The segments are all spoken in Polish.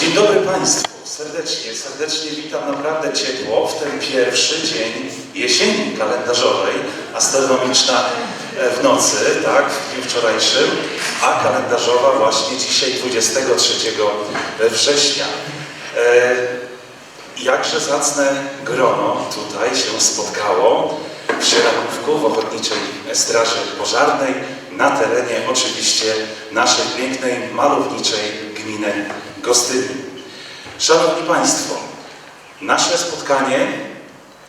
Dzień dobry Państwu. Serdecznie, serdecznie witam naprawdę ciepło w ten pierwszy dzień jesieni kalendarzowej, astronomiczna e, w nocy, tak, w dniu wczorajszym, a kalendarzowa właśnie dzisiaj 23 września. E, Jakże zacne grono tutaj się spotkało w Sierakówku, w Ochotniczej Straży Pożarnej, na terenie oczywiście naszej pięknej, malowniczej gminy Gostyni. Szanowni Państwo, nasze spotkanie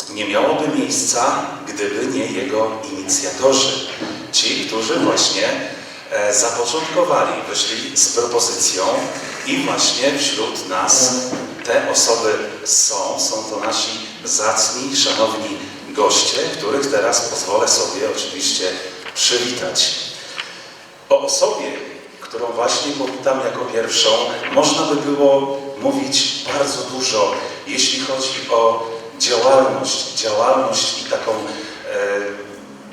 nie miałoby miejsca, gdyby nie jego inicjatorzy. Ci, którzy właśnie e, zapoczątkowali, wyszli z propozycją i właśnie wśród nas te osoby są. Są to nasi zacni, szanowni goście, których teraz pozwolę sobie oczywiście przywitać. O osobie, którą właśnie powitam jako pierwszą, można by było mówić bardzo dużo, jeśli chodzi o działalność, działalność i taką e,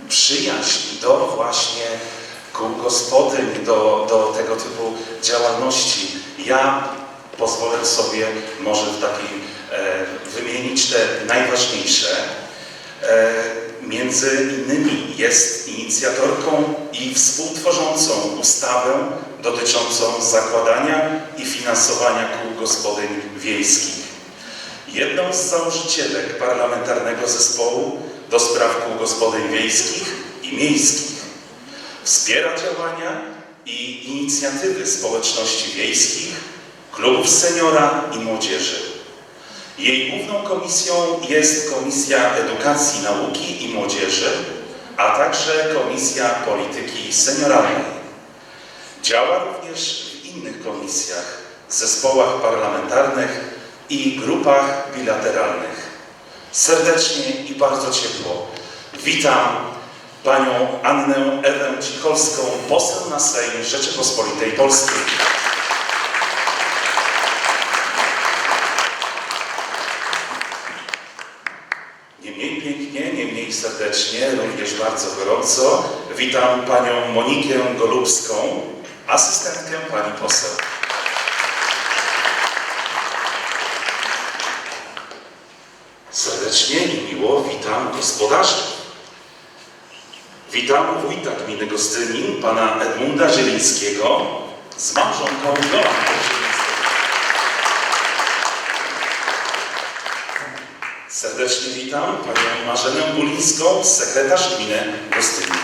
przyjaźń do właśnie kół gospodyń, do, do tego typu działalności. Ja pozwolę sobie może w takim e, wymienić te najważniejsze. Między innymi jest inicjatorką i współtworzącą ustawę dotyczącą zakładania i finansowania kół gospodyń wiejskich. Jedną z założycielek parlamentarnego zespołu do spraw kół gospodyń wiejskich i miejskich. Wspiera działania i inicjatywy społeczności wiejskich, klubów seniora i młodzieży. Jej główną komisją jest Komisja Edukacji, Nauki i Młodzieży, a także Komisja Polityki Senioralnej. Działa również w innych komisjach, zespołach parlamentarnych i grupach bilateralnych. Serdecznie i bardzo ciepło witam panią Annę Ewę Cicholską, poseł na Sejm Rzeczypospolitej Polskiej. Nie mniej pięknie, nie mniej serdecznie, również bardzo gorąco witam panią Monikę Golubską, asystentkę pani poseł. Serdecznie i miło witam gospodarzy. Witam wójta gminy Gostynin, pana Edmunda Zielińskiego z małżonką Jolanką Serdecznie witam panią Marzenę Bulińską, sekretarz gminy Gostynin.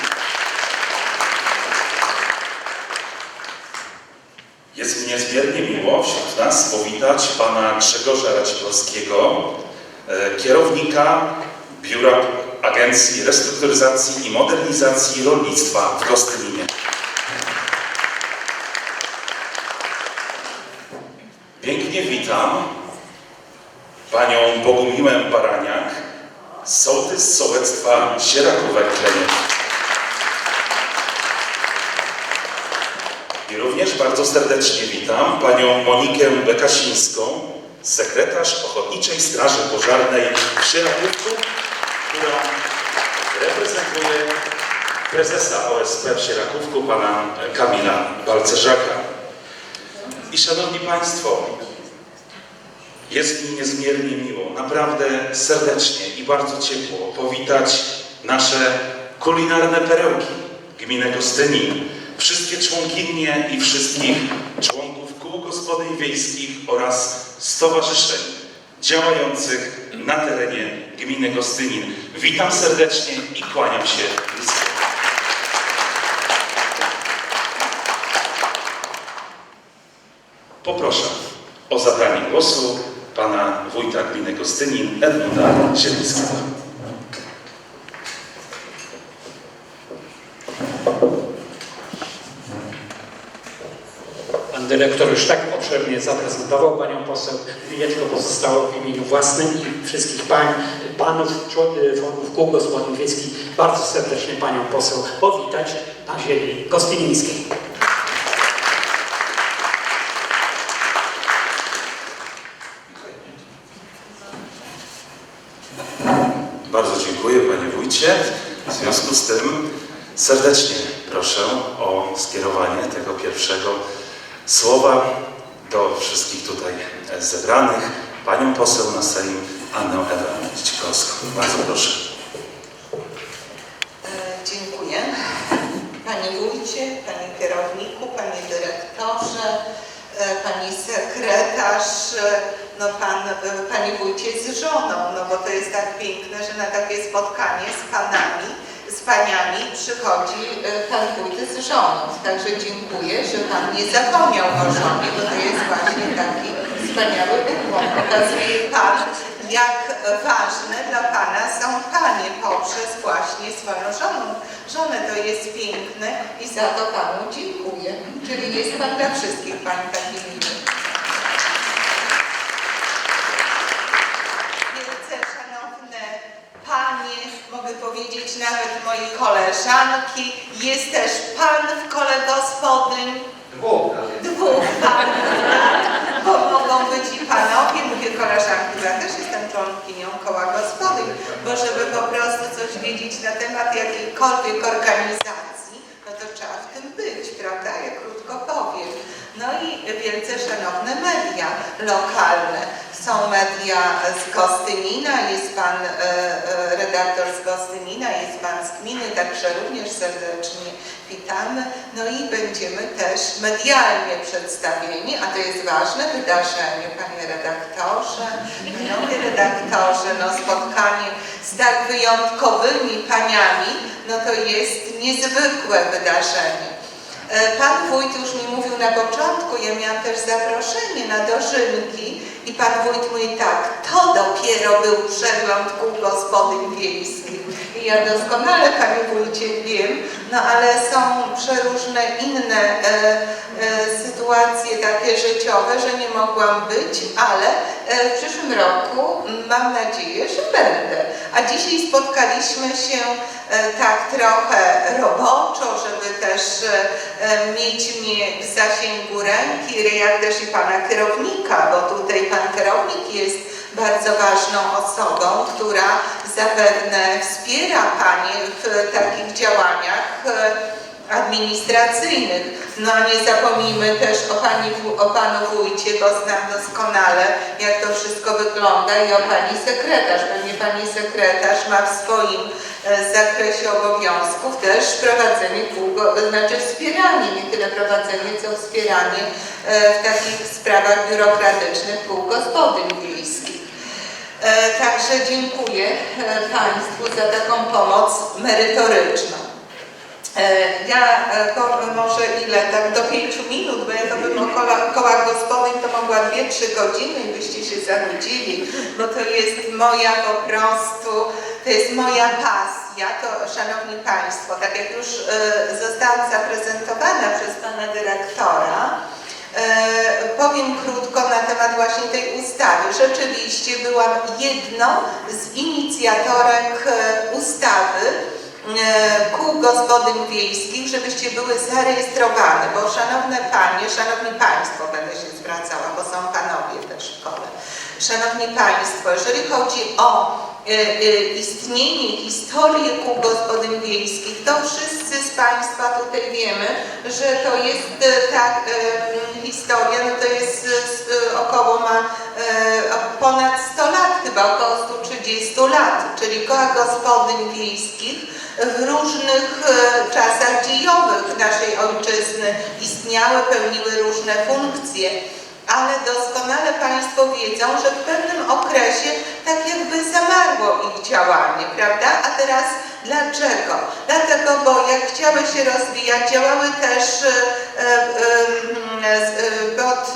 Jest mi niezmiernie miło wśród nas powitać pana Grzegorza Raciborskiego, e, kierownika Biura Agencji Restrukturyzacji i Modernizacji Rolnictwa w Gostyninie. Pięknie witam panią Bogumiłę Baraniak, sołtys sołectwa Sierakówek Kleniów. I również bardzo serdecznie witam panią Monikę Bekasińską, sekretarz Ochotniczej Straży Pożarnej w Sierakówku, która reprezentuje prezesa OSP w Sierakówku, pana Kamila Balcerzaka. I szanowni państwo, jest mi niezmiernie miło, naprawdę serdecznie i bardzo ciepło powitać nasze kulinarne perełki gminy Gostynin, wszystkie członkinie i wszystkich członków kół gospodyń wiejskich oraz stowarzyszeń działających na terenie gminy Gostynin. Witam serdecznie i kłaniam się. Poproszę o zabranie głosu pana wójta gminy Gostynin Edmunda Zielińskiego. Pan dyrektor już tak obszernie zaprezentował panią poseł. Mnie tylko pozostało w imieniu własnym i wszystkich pań, panów, człon- członków kół gospodyń wiejskich bardzo serdecznie panią poseł powitać na ziemi gostynińskiej. Bardzo dziękuję panie wójcie. W związku z tym serdecznie proszę o skierowanie tego pierwszego słowa do wszystkich tutaj zebranych panią poseł na Sejm Annę Ewę Dzikowską. Bardzo proszę. E, Dziękuję. Panie wójcie, panie kierowniku, panie dyrektorze, e, pani sekretarz, e, no pan, panie wójcie z żoną, no bo to jest tak piękne, że na takie spotkanie z panami, z paniami przychodzi e, pan wójt z żoną. Także dziękuję, że pan nie zapomniał o żonie, bo to jest właśnie taki wspaniały ukłon. Pokazuje pan, jak ważne dla Pana są Panie poprzez właśnie swoją żonę. Żonę to jest piękne i za to Panu dziękuję. Czyli jest Pan dla wszystkich Pań taki miły. Wielce szanowne Panie, mogę powiedzieć nawet moje koleżanki, jest też Pan w kole gospodyń. Dwóch. Dwóch panów, tak? bo mogą być i panowie, mówię koleżanki, ja też jestem członkinią koła gospodyń, bo żeby po prostu coś wiedzieć na temat jakiejkolwiek organizacji, no to trzeba w tym być, prawda? Ja krótko powiem. No i wielce szanowne media lokalne. Są media z Gostynina, jest pan e, e, redaktor z Gostynina, jest pan z gminy, także również serdecznie witamy. No i będziemy też medialnie przedstawieni, a to jest ważne wydarzenie, panie redaktorze, panowie redaktorze, no spotkanie z tak wyjątkowymi paniami, no to jest niezwykłe wydarzenie. E, Pan wójt już mi mówił na początku, ja miałam też zaproszenie na dożynki i pan wójt mówi tak, to dopiero był przegląd kół gospodyń wiejskich. Ja doskonale, panie wójcie, wiem, no ale są przeróżne inne e, e, sytuacje takie życiowe, że nie mogłam być, ale e, w przyszłym roku mam nadzieję, że będę. A dzisiaj spotkaliśmy się e, tak trochę roboczo, żeby też e, e, mieć mnie w zasięgu ręki, jak też i pana kierownika, bo tutaj pan kierownik jest bardzo ważną osobą, która zapewne wspiera panie w takich działaniach e, administracyjnych. No nie zapomnijmy też o, pani, o panu wójcie, bo znam doskonale, jak to wszystko wygląda i o pani sekretarz. Pewnie pani sekretarz ma w swoim e, zakresie obowiązków też prowadzenie znaczy wspieranie, nie tyle prowadzenie, co wspieranie e, w takich sprawach biurokratycznych kół gospodyń wiejskich. E, Także dziękuję e, Państwu za taką pomoc merytoryczną. E, Ja może ile, tak do pięciu minut, bo ja to bym o koła, kołach gospodyń to mogła dwie, trzy godziny i byście się zanudzili, bo to jest moja po prostu, to jest moja pasja, to Szanowni Państwo, tak jak już zostałam zaprezentowana przez Pana Dyrektora, powiem krótko na temat właśnie tej ustawy. Rzeczywiście byłam jedną z inicjatorek e, ustawy e, kół gospodyń wiejskich, żebyście były zarejestrowane, bo szanowne panie, szanowni państwo, będę się zwracała, bo są panowie też w kole. Szanowni państwo, jeżeli chodzi o e, e, istnienie, historię kół gospodyń wiejskich, to wszyscy z państwa tutaj wiemy, że to jest e, e, m, historia, no to jest e, e, około ma e, ponad 100 lat, chyba około 130 lat, czyli koła gospodyń wiejskich w różnych e, czasach dziejowych naszej ojczyzny istniały, pełniły różne funkcje. Ale doskonale Państwo wiedzą, że w pewnym okresie tak jakby zamarło ich działanie, prawda? A teraz dlaczego? Dlatego, bo jak chciały się rozwijać, działały też e, e, e, pod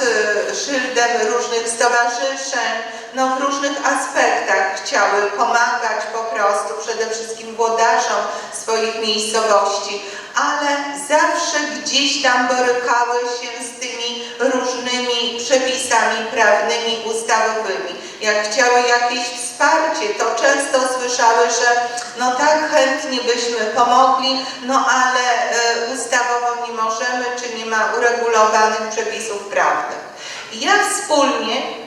szyldem różnych stowarzyszeń, no w różnych aspektach chciały pomagać po prostu przede wszystkim włodarzom swoich miejscowości, ale zawsze gdzieś tam borykały się z tymi różnymi przepisami prawnymi, ustawowymi. Jak chciały jakieś wsparcie, to często słyszały, że no tak chętnie byśmy pomogli, no ale e, ustawowo nie możemy, czy nie ma uregulowanych przepisów prawnych. Ja wspólnie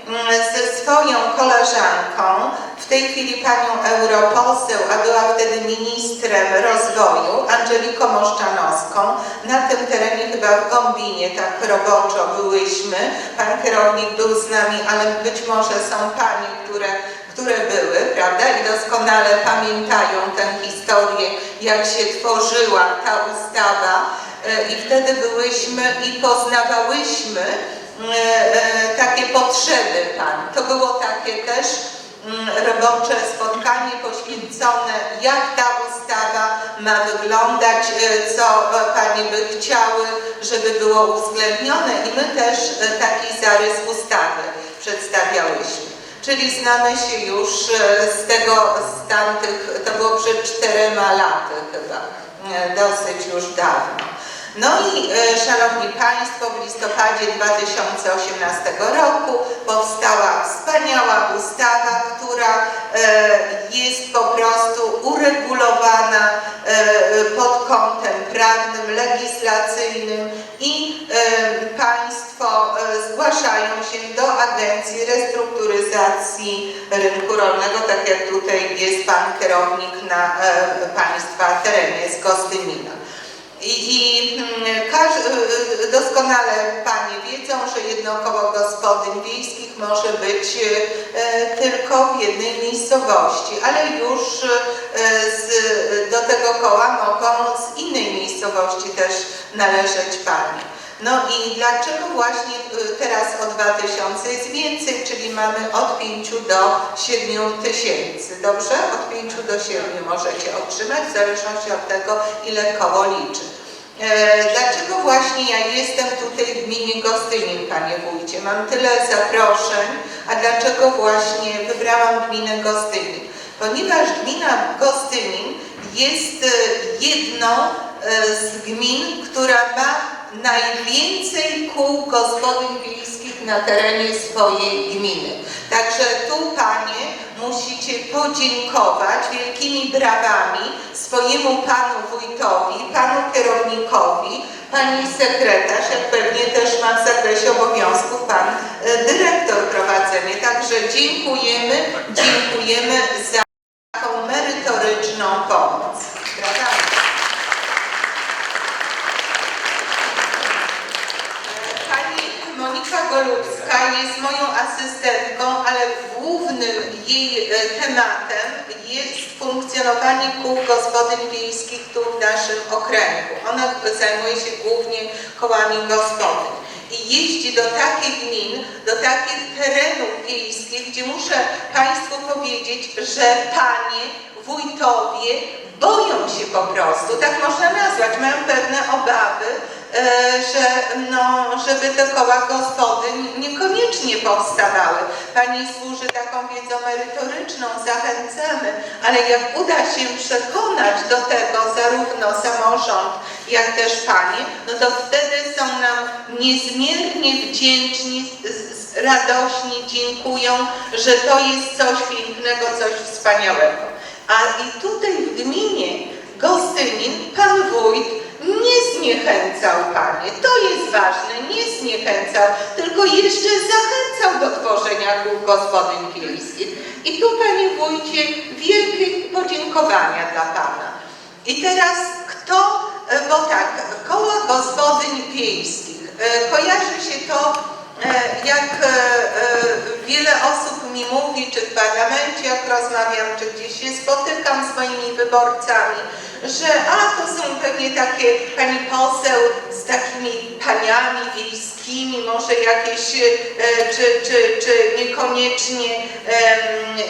ze swoją koleżanką, w tej chwili panią europoseł, a była wtedy ministrem rozwoju, Angeliką Moszczanowską. Na tym terenie chyba w Gombinie tak roboczo byłyśmy. Pan kierownik był z nami, ale być może są panie, które które były, prawda, i doskonale pamiętają tę historię, jak się tworzyła ta ustawa E, i wtedy byłyśmy i poznawałyśmy e, e, takie potrzeby pań. To było takie też mm, robocze spotkanie poświęcone, jak ta ustawa ma wyglądać, e, co e, panie by chciały, żeby było uwzględnione i my też e, taki zarys ustawy przedstawiałyśmy. Czyli znamy się już e, z tego, z tamtych, to było przed czterema laty chyba, e, dosyć już dawno. No i e, Szanowni Państwo, w listopadzie 2018 roku powstała wspaniała ustawa, która e, jest po prostu uregulowana e, pod kątem prawnym, legislacyjnym i Państwo zgłaszają się do Agencji Restrukturyzacji Rynku Rolnego, tak jak tutaj jest Pan kierownik na Państwa terenie z Gostymina. I, i mm, każ, y, doskonale Panie wiedzą, że jedno koło gospodyń wiejskich może być e, tylko w jednej miejscowości, ale już e, z, do tego koła mogą z innej miejscowości też należeć Panie. No i dlaczego właśnie y, teraz o 2000 jest więcej, czyli mamy od 5 do 7 tysięcy, dobrze? Od 5 do 7 możecie otrzymać w zależności od tego, ile koło liczy. E, Dlaczego właśnie ja jestem tutaj w gminie Gostynin, Panie Wójcie? Mam tyle zaproszeń, a dlaczego właśnie wybrałam gminę Gostynin? Ponieważ gmina Gostynin jest e, jedną e, z gmin, która ma najwięcej kół gospodyń wiejskich na terenie swojej gminy. Także tu Panie musicie podziękować wielkimi brawami swojemu Panu Wójtowi, Panu Kierownikowi, Pani Sekretarz, jak pewnie też ma w zakresie obowiązków Pan e, Dyrektor prowadzenie. Także dziękujemy, dziękujemy za taką merytoryczną pomoc. Brawami. Pani Monika Golubska jest moją asystentką, ale głównym jej e, tematem jest funkcjonowanie kół gospodyń wiejskich tu w naszym okręgu. Ona zajmuje się głównie kołami gospodyń i jeździ do takich gmin, do takich terenów wiejskich, gdzie muszę Państwu powiedzieć, że Panie, wójtowie boją się po prostu, tak można nazwać, mają pewne obawy, że no, żeby te koła gospodyń niekoniecznie powstawały. Pani służy taką wiedzą merytoryczną, zachęcamy, ale jak uda się przekonać do tego zarówno samorząd, jak też Panie, no to wtedy są nam niezmiernie wdzięczni, radośni, dziękują, że to jest coś pięknego, coś wspaniałego. A i tutaj w gminie Gostynin pan wójt nie zniechęcał panie, to jest ważne, nie zniechęcał, tylko jeszcze zachęcał do tworzenia kół gospodyń wiejskich. I tu panie wójcie wielkie podziękowania dla pana. I teraz kto, e, bo tak, koła gospodyń wiejskich, e, kojarzy się to Jak e, e, wiele osób mi mówi, czy w parlamencie, jak rozmawiam, czy gdzieś się spotykam z moimi wyborcami, że a to są pewnie takie pani poseł z takimi paniami wiejskimi, może jakieś, e, czy, czy, czy niekoniecznie,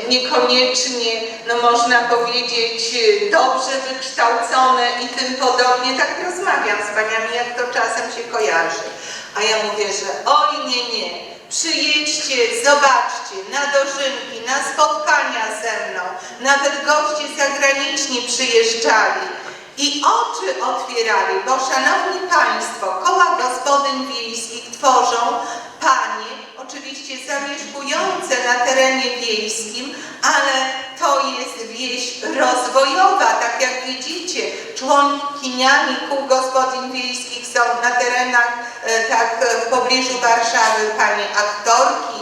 niekoniecznie, no można powiedzieć, dobrze wykształcone i tym podobnie. Tak rozmawiam z paniami, jak to czasem się kojarzy. A ja mówię, że oj nie, nie, przyjedźcie, zobaczcie, na dożynki, na spotkania ze mną, nawet goście zagraniczni przyjeżdżali i oczy otwierali, bo szanowni Państwo, koła gospodyń wiejskich tworzą panie, oczywiście zamieszkujące na terenie wiejskim, ale to jest wieś rozwojowa, tak jak widzicie, członkiniami kół gospodyń tak e, w pobliżu Warszawy pani aktorki,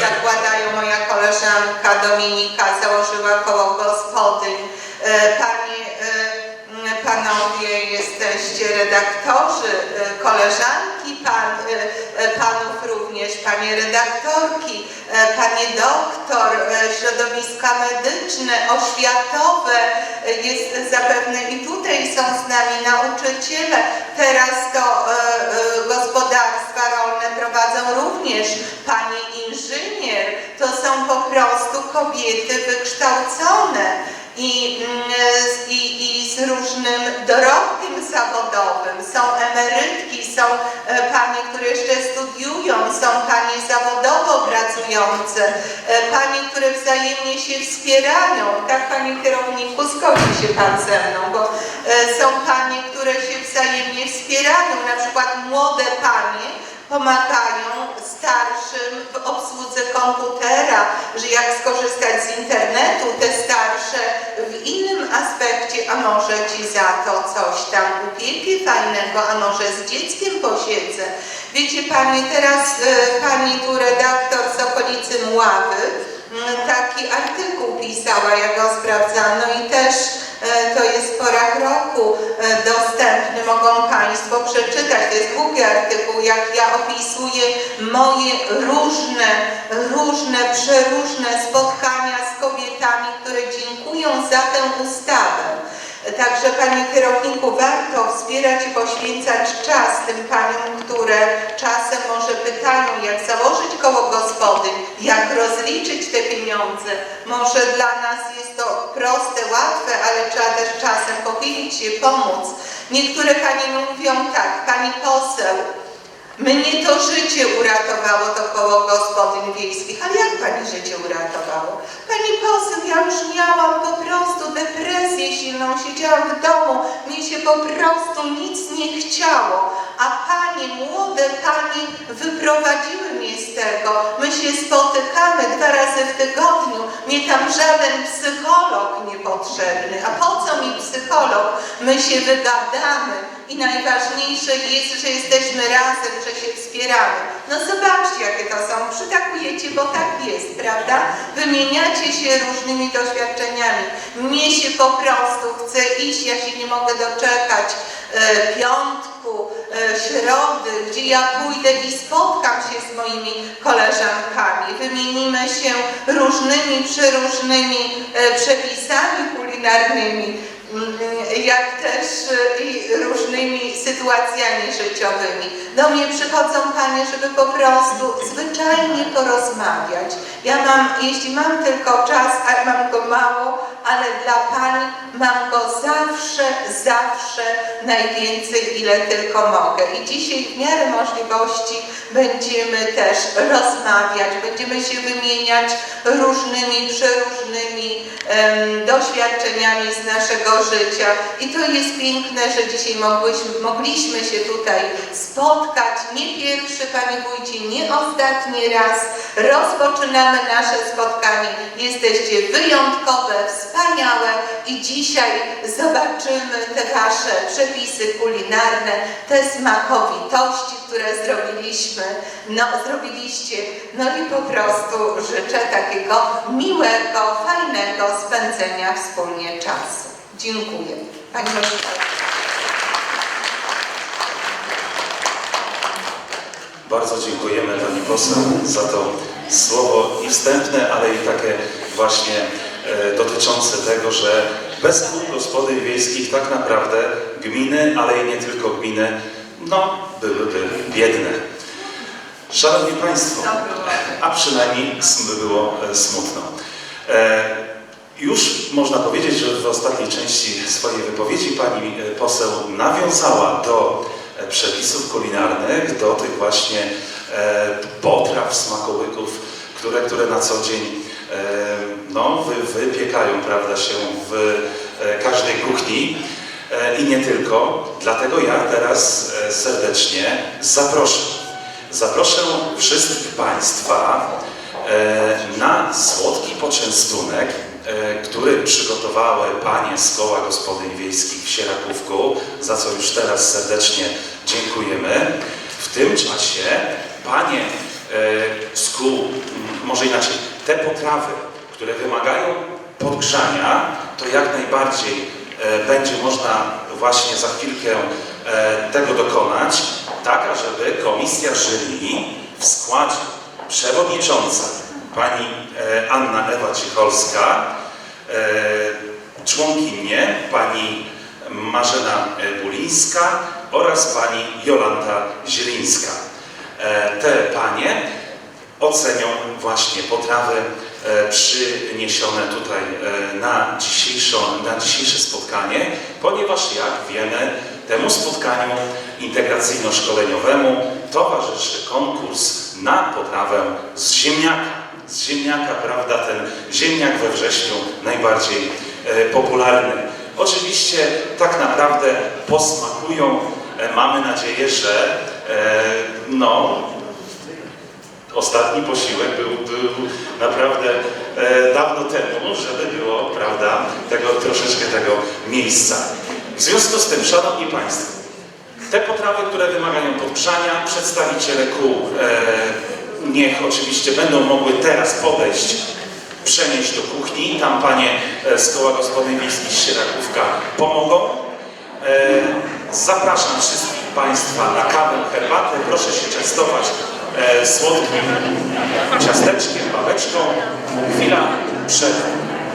zakładają moja koleżanka Dominika, założyła koło gospodyń. E, pani, e, panowie jesteście redaktorzy, koleżanki, pan, e, e, panów również, panie redaktorki, e, panie doktor, środowiska medyczne, oświatowe, jest zapewne i tutaj są z nami nauczyciele. Teraz to gospodarstwa rolne prowadzą również panie inżynier. To są po prostu kobiety wykształcone zawodowym. Są emerytki, są e, panie, które jeszcze studiują, są panie zawodowo pracujące, e, panie, które wzajemnie się wspierają. Tak, panie kierowniku, zgodzi się pan ze mną, bo e, są panie, które się wzajemnie wspierają, na przykład młode panie, pomagają starszym w obsłudze komputera, że jak skorzystać z internetu, te starsze w innym aspekcie, a może ci za to coś tam upiekę fajnego, a może z dzieckiem posiedzę. Wiecie Pani, teraz e, Pani tu redaktor z okolicy Mławy mm, taki artykuł pisała, jak go sprawdzano i też e, to jest w porach roku e, dostępny, mogą Państwo przeczytać. Długi artykuł, jak ja opisuję moje różne, różne, przeróżne spotkania z kobietami, które dziękują za tę ustawę. Także Panie Kierowniku, warto wspierać i poświęcać czas tym Paniom, które czasem może pytają, jak założyć koło gospodyń, jak rozliczyć te pieniądze. Może dla nas jest to proste, łatwe, ale trzeba też czasem pochylić się, pomóc. Niektóre Panie mówią tak, Pani poseł, mnie to życie uratowało to koło gospodyń wiejskich. Ale jak Pani życie uratowało? Pani poseł, ja już miałam po prostu depresję silną, siedziałam w domu, mnie się po prostu nic nie chciało. A Panie, młode Panie wyprowadziły mnie z tego. My się spotykamy dwa razy w tygodniu. Mnie tam żaden psycholog niepotrzebny. A po co mi psycholog? My się wygadamy. I najważniejsze jest, że jesteśmy razem, że się wspieramy. No zobaczcie, jakie to są. Przytakujecie, bo tak jest, prawda? Wymieniacie się różnymi doświadczeniami. Mnie się po prostu chce iść, ja się nie mogę doczekać e, piątku, e, środy, gdzie ja pójdę i spotkam się z moimi koleżankami. Wymienimy się różnymi, przeróżnymi e, przepisami kulinarnymi mm, jak też e, i różnymi sytuacjami życiowymi. Do mnie przychodzą Panie, żeby po prostu zwyczajnie porozmawiać. Ja mam, jeśli mam tylko czas, a mam go mało, ale dla Pani mam go zawsze, zawsze najwięcej, ile tylko mogę. I dzisiaj w miarę możliwości będziemy też rozmawiać, będziemy się wymieniać różnymi, przeróżnymi em, doświadczeniami z naszego życia. I to jest piękne, że dzisiaj mogłyśmy, mogliśmy się tutaj spotkać. Nie pierwszy, Panie Wójcie, nie ostatni raz. Rozpoczynamy nasze spotkanie. Jesteście wyjątkowe, wspaniałe i dzisiaj zobaczymy te Wasze przepisy kulinarne, te smakowitości, które zrobiliśmy, no zrobiliście, no i po prostu życzę takiego miłego, fajnego spędzenia wspólnie czasu. Dziękuję. Marszałek. Bardzo dziękujemy Pani Poseł za to słowo i wstępne, ale i takie właśnie e, dotyczące tego, że bez kół gospodyń wiejskich tak naprawdę gminy, ale i nie tylko gminy, no byłyby biedne. Szanowni Państwo, a przynajmniej było e, smutno. E, Już można powiedzieć, że w ostatniej części swojej wypowiedzi pani e, poseł nawiązała do e, przepisów kulinarnych, do tych właśnie e, potraw, smakołyków, które, które na co dzień no, wy, wypiekają prawda, się w każdej kuchni i nie tylko. Dlatego ja teraz serdecznie zaproszę. Zaproszę wszystkich Państwa na słodki poczęstunek, który przygotowały Panie z Koła Gospodyń Wiejskich w Sierakówku, za co już teraz serdecznie dziękujemy. W tym czasie Panie e, z kół, może inaczej, te potrawy, które wymagają podgrzania, to jak najbardziej e, będzie można właśnie za chwilkę e, tego dokonać, tak ażeby komisja jury w składzie przewodnicząca pani e, Anna Ewa Cicholska, e, członkinie pani Marzena Bulińska oraz pani Jolanta Zielińska. E, Te panie ocenią właśnie potrawy przyniesione tutaj na, dzisiejszą, na dzisiejsze spotkanie, ponieważ jak wiemy, temu spotkaniu integracyjno-szkoleniowemu towarzyszy konkurs na potrawę z ziemniaka. Z ziemniaka, prawda, ten ziemniak we wrześniu najbardziej e, popularny. Oczywiście tak naprawdę posmakują, e, mamy nadzieję, że e, no, ostatni posiłek był, był naprawdę dawno temu, żeby było, prawda, tego, troszeczkę tego miejsca. W związku z tym, Szanowni Państwo, te potrawy, które wymagają podgrzania, przedstawiciele kół e, niech oczywiście będą mogły teraz podejść, przenieść do kuchni. Tam panie e, z koła gospodyń wiejskich Sierakówka pomogą. E, zapraszam wszystkich Państwa na kawę, herbatę. Proszę się częstować e, słodkim ciasteczkiem, babeczką. Chwila przed